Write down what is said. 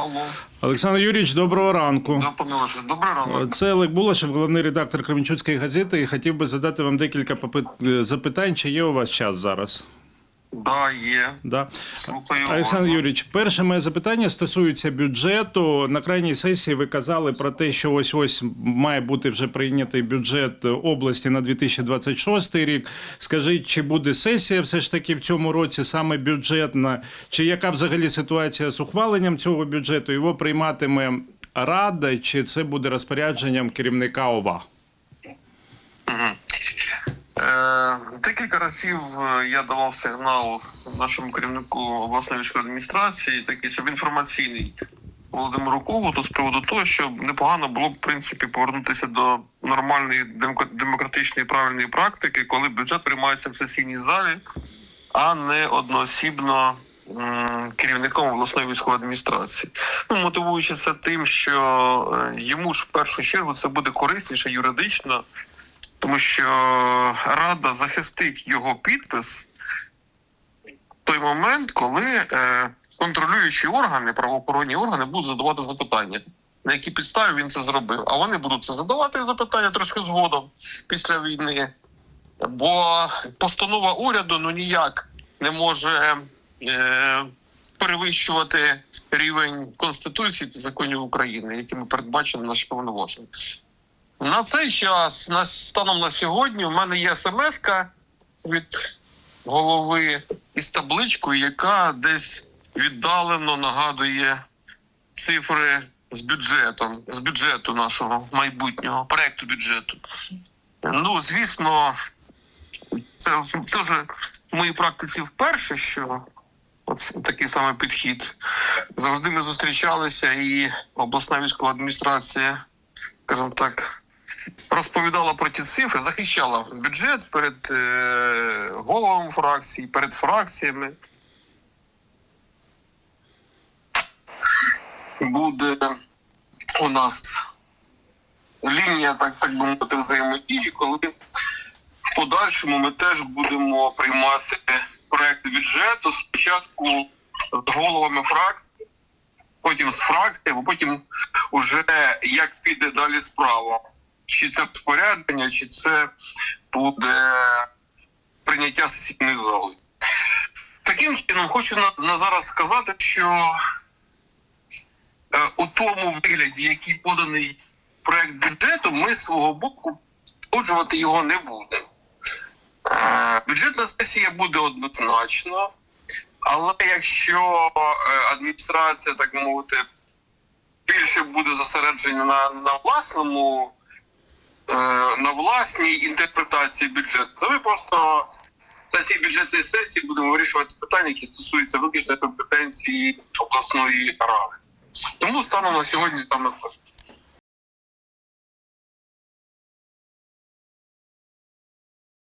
Алло, Олександр Юрійович, доброго ранку. да, пане Олеже, добрий ранок. Це Олег Булашев, головний редактор Кременчуцької газети. І хотів би задати вам декілька е, запитань. Чи є у вас час зараз? Да, є. Да. Слухаю Олександр уважно. Юрійович, перше моє запитання стосується бюджету. На крайній сесії ви казали про те, що ось ось має бути вже прийнятий бюджет області на 2026 рік. Скажіть, чи буде сесія все ж таки в цьому році саме бюджетна? Чи яка взагалі ситуація з ухваленням цього бюджету? Його прийматиме рада, чи це буде розпорядженням керівника ОВА? Е, декілька разів е, я давав сигнал нашому керівнику обласної військової адміністрації, такий щоб інформаційний Володимиру Ковуту з приводу того, що непогано було б в принципі повернутися до нормальної демократичної правильної практики, коли бюджет приймається в сесійній залі, а не одноосібно керівником обласної військової адміністрації. Ну, мотивуючи це тим, що е, йому ж в першу чергу це буде корисніше юридично, тому що Рада захистить його підпис в той момент, коли е, контролюючі органи, правоохоронні органи будуть задавати запитання. На які підставі він це зробив? А вони будуть це задавати запитання трошки згодом після війни. Бо постанова уряду ну ніяк не може е, перевищувати рівень Конституції та законів України, якими передбачено наші повноваження. На цей час, на станом на сьогодні, у мене є смс від голови із табличкою, яка десь віддалено нагадує цифри з бюджетом, з бюджету нашого майбутнього проекту бюджету. Ну, звісно, це теж в моїй практиці вперше, що от такий самий підхід. Завжди ми зустрічалися, і обласна військова адміністрація, скажімо так, розповідала про ті цифри, захищала бюджет перед е, головами фракцій, перед фракціями. Буде у нас лінія, так, так би мовити, взаємодії, коли в подальшому ми теж будемо приймати проект бюджету спочатку з головами фракцій, потім з фракціями, потім уже як піде далі справа. Чи це розпорядження, чи це буде прийняття сесійної зали. Таким чином, хочу на, на зараз сказати, що е, у тому вигляді, який поданий проект бюджету, ми свого боку погоджувати його не будемо. Е, Бюджетна сесія буде однозначно, але якщо е, адміністрація, так мовити, більше буде зосереджена на, на власному, на власній інтерпретації бюджету, то ми просто на цій бюджетній сесії будемо вирішувати питання, які стосуються виключно компетенції обласної ради. Тому станом на сьогодні там на.